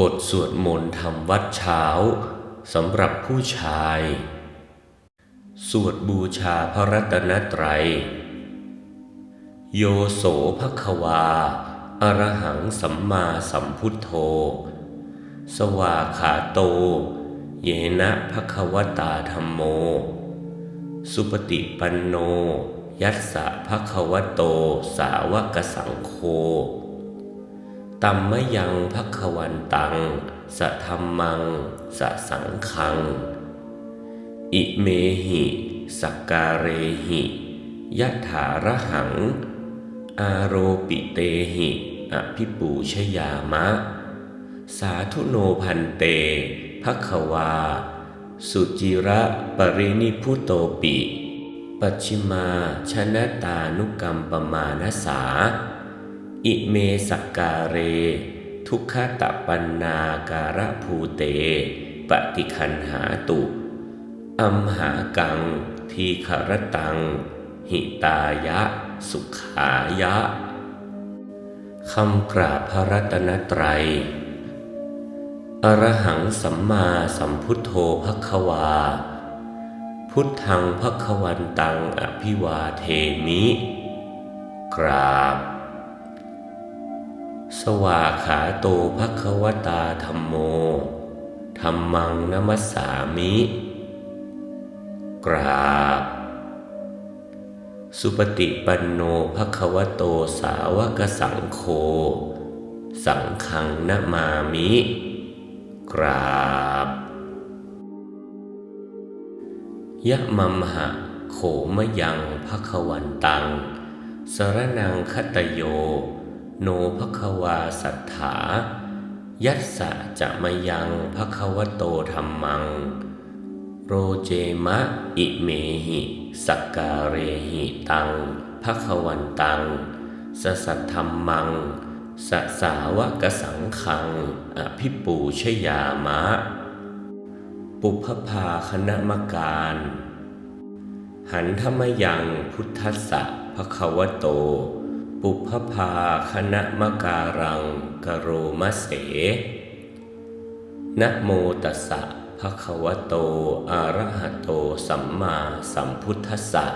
บทสวดมนต์ทำวัดเช้าสำหรับผู้ชาย สวดบูชาพระรัตนตรัย โยโสภควา อรหังสัมมาสัมพุทโธ สวาขาโต เยนะภควตาธรรมโม สุปฏิปันโน ยัสสะภควโต สาวกสังโฆ ตัมมะยังพักวันตัง สะธรรมัง สะสังคัง อิเมหิสักการเรหิยะถาระหัง อาโรปิเตหิอภิปูชยามะ สาธุโนพันเตพักวา สุจิระปรินิพุโตปิ ปัจฉิมาชนะตานุกรรมปมาณสา อิเมสกการเร ทุกขตปันนาการะภูเต ปฏิคันหาตุอัมหากัง ทีคารตัง หิตายะ สุขายะคำกราบพระรัตนตรัย อรหังสัมมาสัมพุทโธภควา พุทธังภควันตังอภิวาเทมิ กราบ สวาขาโตภควตาธรรมโมธรรมังนมัสสามิ กราบ สุปฏิปันโนภควโตสาวกสังโฆ สังฆังนมามิ กราบ ยะมัมหะโขมยังภควันตัง สรนังคตโย โนภควาสัทธายัสสะจะมยังภควโตธรรมัง โรเจมะอิเมหิสักการเรหิตังภควันตัง สสัทธรรมัง สสาวกสังคัง อภิปูชยามะ ปุพพาคณมการ หันธรรมยังพุทธัสสะภควโต ปุพพาคณะมการังกโรมะเส นะโมตัสสะภะคะวะโต อะระหะโต สัมมาสัมพุทธัสสะ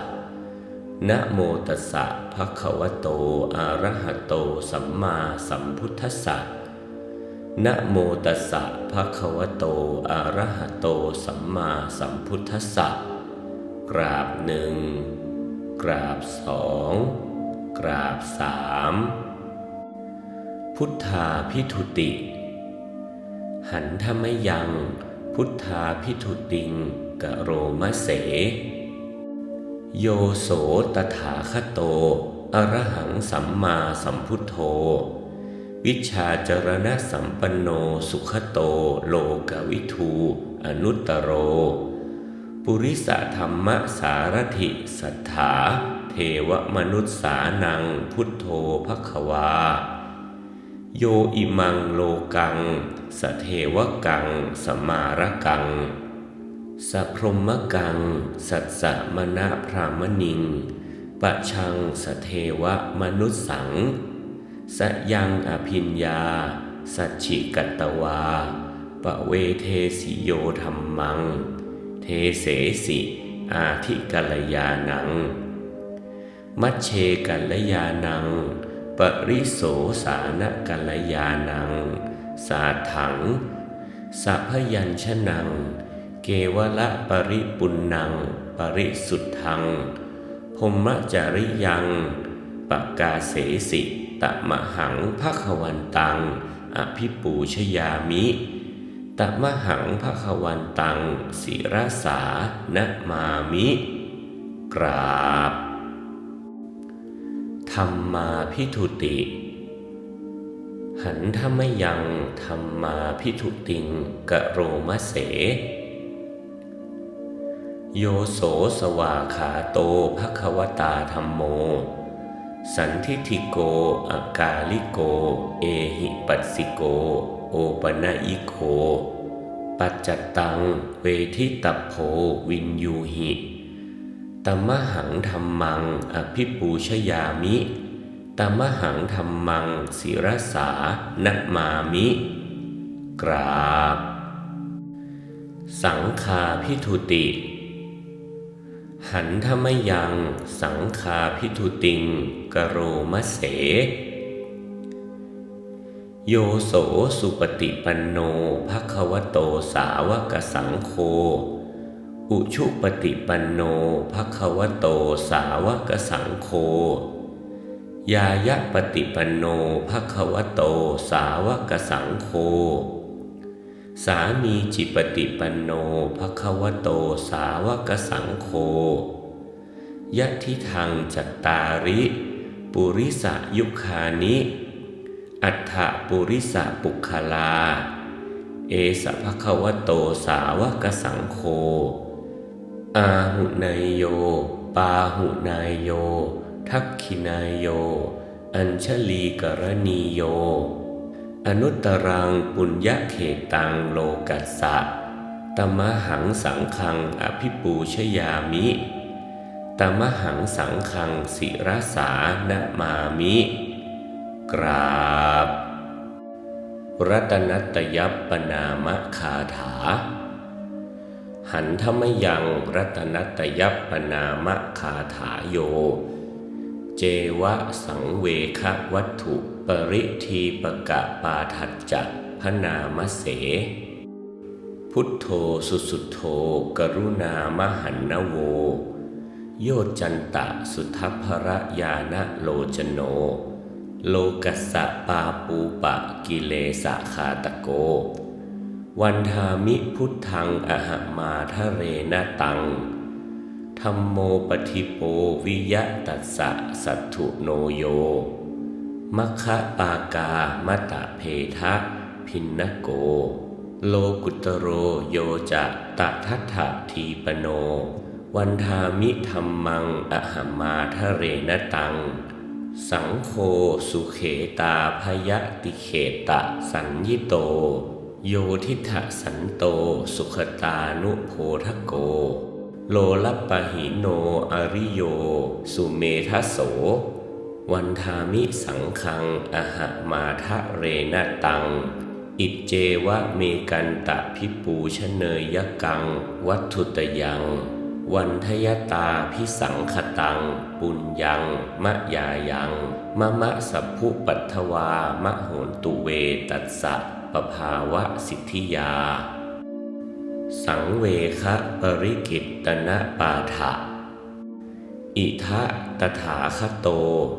นะโมตัสสะภะคะวะโต อะระหะโต สัมมาสัมพุทธัสสะ นะโมตัสสะภะคะวะโต อะระหะโต สัมมาสัมพุทธัสสะ กราบหนึ่ง กราบสอง กราบสามพุทธาพิทุติ หันธรรมยัง พุทธาพิทุติงกะโรมะเส โยโสตถาคโต อรหังสัมมาสัมพุทโธ วิชาจรณะสัมปันโนสุขโตโลกวิทูอนุตตโร ปุริสธรรมสารถิสัทธา วมนุษสานังพุทโธภควา โยอิมังโลกัง สเทวกัง สมารกัง สพรมกัง สัจสมณะพรามณิงปะชังสเทวมนุษสัง สยังอภิญญา สัจฉิกัตตวา ปะเวเทสิโยธรรมัง เทเสสิอาทิกัลยานัง มัชเชกัลยานัง ปริโสสานกัลยานัง สาถัง สัพยัญชนัง เกวละปริปุณนัง ปริสุทธังพรหมจริยังปกาเสสิตะมหังภะควันตัง อภิปูชยามิตะมหังภะควันตัง ศิรสานะมามิ กราบ รรมาพิทุติ หันธรรมยังธรรมาพิทุติงกะโรมะเส โยโสสวาขาโตภควตาธรรมโม สันทิทิโกอากาลิโก เอหิปัสสิโก โอปนะอิโก ปัจจตัง เวทิตัพโพวินยูหิ ตมหังธรรมังอภิปูชยามิตมหังธรรมังศิรสานะมามิ กราบ สังคาพิทุติ หันธมยังสังคาพิทุติงกโรมะเส โยโสสุปฏิปันโนภควโตสาวกสังโฆ อุชุปฏิปันโนภควโตสาวกสังโฆยายะปฏิปันโนภควโตสาวกสังโฆสามีจิปฏิปันโนภควโตสาวกสังโฆยะทิทางจัตตาริ ปุริสยุคานิ อัฏฐปุริสปุคลา เอสภควโตสาวกสังโฆ อาหุนายโย ปาหุนายโย ทักขินายโย อัญชลีกรณีโย อนุตตรังปุญญเขตังโลกัสสะตมหังสังคังอภิปูชยามิตมหังสังคังศิรสานะมามิ กราบ รัตนัตยัปปนามคาถา หันธมยังรัตนัตยัปปนามคาถาโย เจวะสังเวคะวัตถุปริทีปกะปาทัจจะพนามเส พุทโธสุสุโธกรุณามหันนโว โยจันตะสุทัพพระยานะโลจโน โลกัสสะปาปูปะกิเลสะคาตะโก วันทามิพุทธังอหมาทะเรนตังธรรมโมปฏิโปวิยะตัสสะสัตถุโนโยมัคคะปากามตะเพทะพินนโก โลกุตโรโยจะตะทัตถทีปโน วันทามิธรรมังอหมาทะเรนตัง สังโฆสุเขตาพยติเขตะสัญญิโต โยทิทะสันโตสุขตานุโพทโก โลลัปปะหิโนอริโย สุเมทโส วันทามิสังคังอหมาทะเรนตัง อิจเจวะเมกันตะพิปูชเนยยกัง วัตถุตยัง วันทยตาพิสังขตัง ปุญญัง มะยายัง มะมะสัพพุปัทวามะโหนตุเวตัสสะ ปภาวะสิทธิยา สังเวคะปริกิตตนะปาฐะอิทะตถาคโต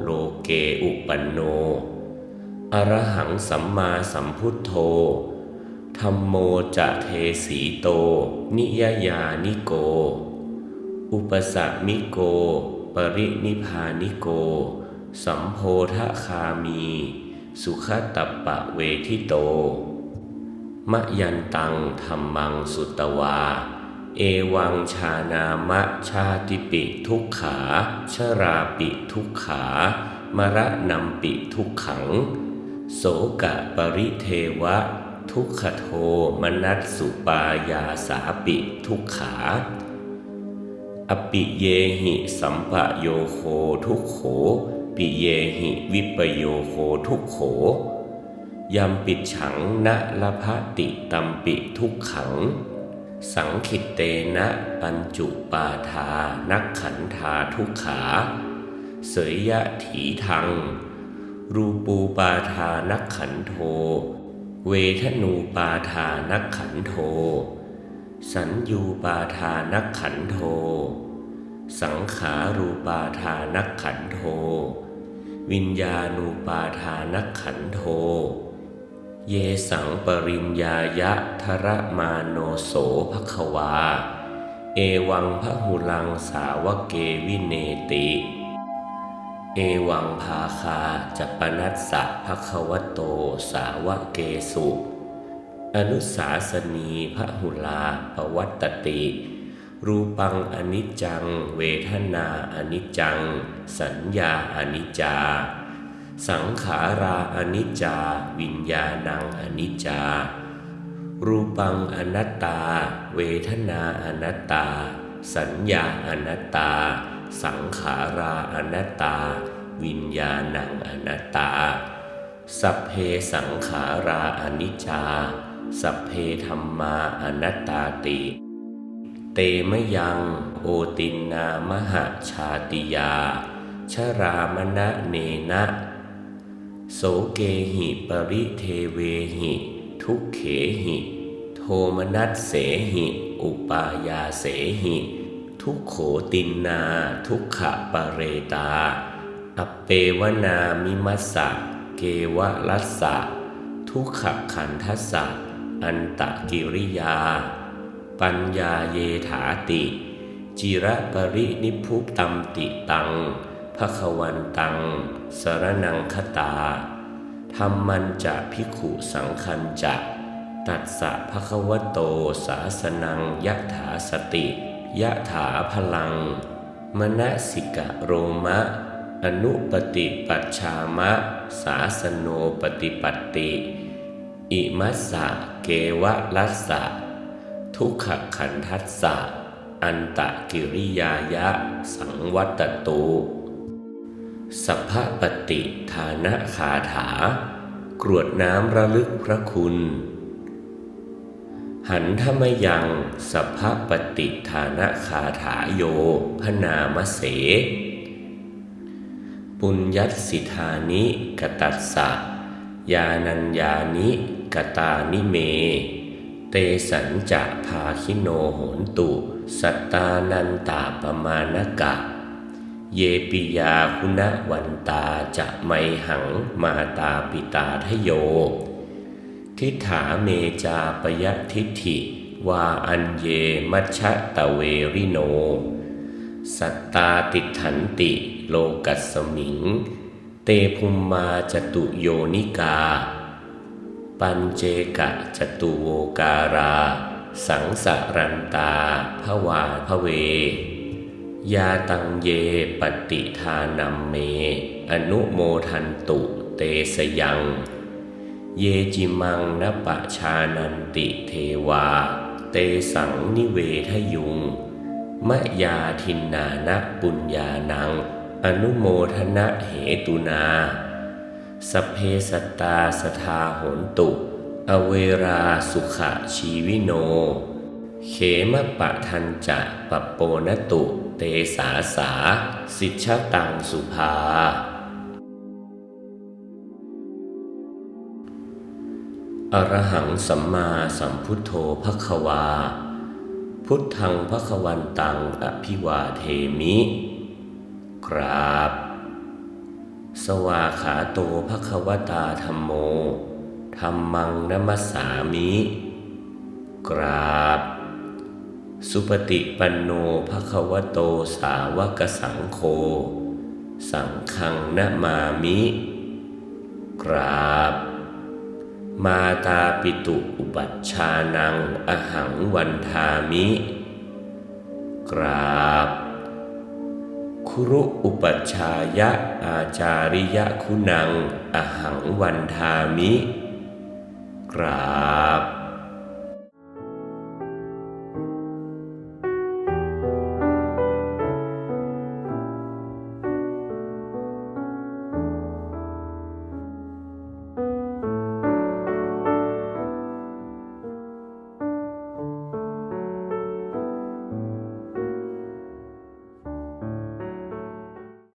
โลเกอุปันโน อรหังสัมมาสัมพุทโธธรรมโมจะเทสีโต นิยยานิโก อุปสมิโก ปรินิพานิโก สัมโพธคามี สุขตัปปะเวทิโต มะยันตังธรรมังสุตวา เอวังชานามะชาติปิทุกขา ชราปิทุกขามระนำปิทุกขัง โสกะปริเทวะ ทุกขโทมนัสสุปายาสาปิทุกขา อปิเยหิสัมปะโยโคทุกโข ปิเยหิวิปโยโคทุกโขยำปิดฉังนะละพะติตัมปิทุกขัง สังขิตเตนะปัญจุปาทานักขันธาทุกขา เสยยะถีทัง รูปูปาทานักขันโท เวทนูปาทานักขันโท สัญญูปาทานักขันโท สังขารูปาทานักขันโท วิญญาณูปาทานักขันโท เยสังปริญญายะทระมาโนโสภควา เอวังพระหุลังสาวเกวิเนติ เอวังภาคาจัปนัสสะภควโตสาวเกสุ อนุสาสนีพระหุลาปวัตติ รูปังอนิจจัง เวทนาอนิจจัง สัญญาอนิจจา สังขาราอนิจจา วิญญาณังอนิจจา รูปังอนัตตา เวทนาอนัตตา สัญญาอนัตตา สังขาราอนัตตา วิญญาณังอนัตตา สัพเพสังขาราอนิจจา สัพเพธรรมาอนัตตาติ เตมยัง โอตินนามหะชาติยา ชรามณะเนนะ โสเกหิปริเทเวหิ ทุกเขหิ โทมนัสเสหิ อุปายาเสหิ ทุกโขตินนา ทุกขะปะเรตา อเปวนามิมัสสะ เกวะลัสสะ ทุกขะขันทัสสะ อันตะกิริยา ปัญญาเยถาติ จิระปรินิพุตัมติตังภควันตัง สรนังคตาธรรมันจะพิขุสังคันจะตัสสะภควโตสาสนังยะถาสติยะถาพลัง มณสิกะโรมะ อนุปติปัชชามะ สาสโนปฏิปัตติอิมัสสะเกวะลัสสะ ทุกขขันทัสสะ อันตะกิริยายะ สังวัตตูสัพพปฏิฐานะขาถา กรวดน้ำระลึกพระคุณ หันธรรมยังสัพพปฏิฐานะขาถาโย พนามเส ปุญญัสสิทานิกตัสสะยานัญญานิกตานิเม เตสัญจะภาคิโนโหนตุ สัตตานันตาปมาณกะ เยปิยาคุณวันตาจะไมหังมาตาปิตาทโย ทิฏฐาเมจาปยทิฏฐิ วาอันเยมัชชะตะเวริโน สัตตาติถันติโลกัสสมิง เตภุมมาจตุโยนิกา ปัญเจกะจตุโวการา สังสารันตาภวาภเว ยาตังเยปฏิทานัมเม อนุโมทันตุเตสยัง เยจิมังนปะชานันติเทวา เตสังนิเวทยุง มะยาทินนานะปุญญานัง อนุโมทนะเหตุนา สพเพสัตตาสทาโหนตุ อเวราสุขะชีวิโน เขมปะทันจะปะโปนตุ เตสาสา สิชชตังสุภา อรหังสัมมาสัมพุทโธภควา พุทธังภควันตังอภิวาเทมิกราบ สวาขาโตภควตาธรรมโมธรรมังนมัสสามิ กราบ สุปฏิปันโนภควโตสาวกสังโฆ สังฆังนะมามิ กราบ มาตาปิตุอุปัชฌานังอหังวันทามิ กราบ คุรุอุปัชฌายะอาจาริยะคุณัง อหังวันทามิ กราบ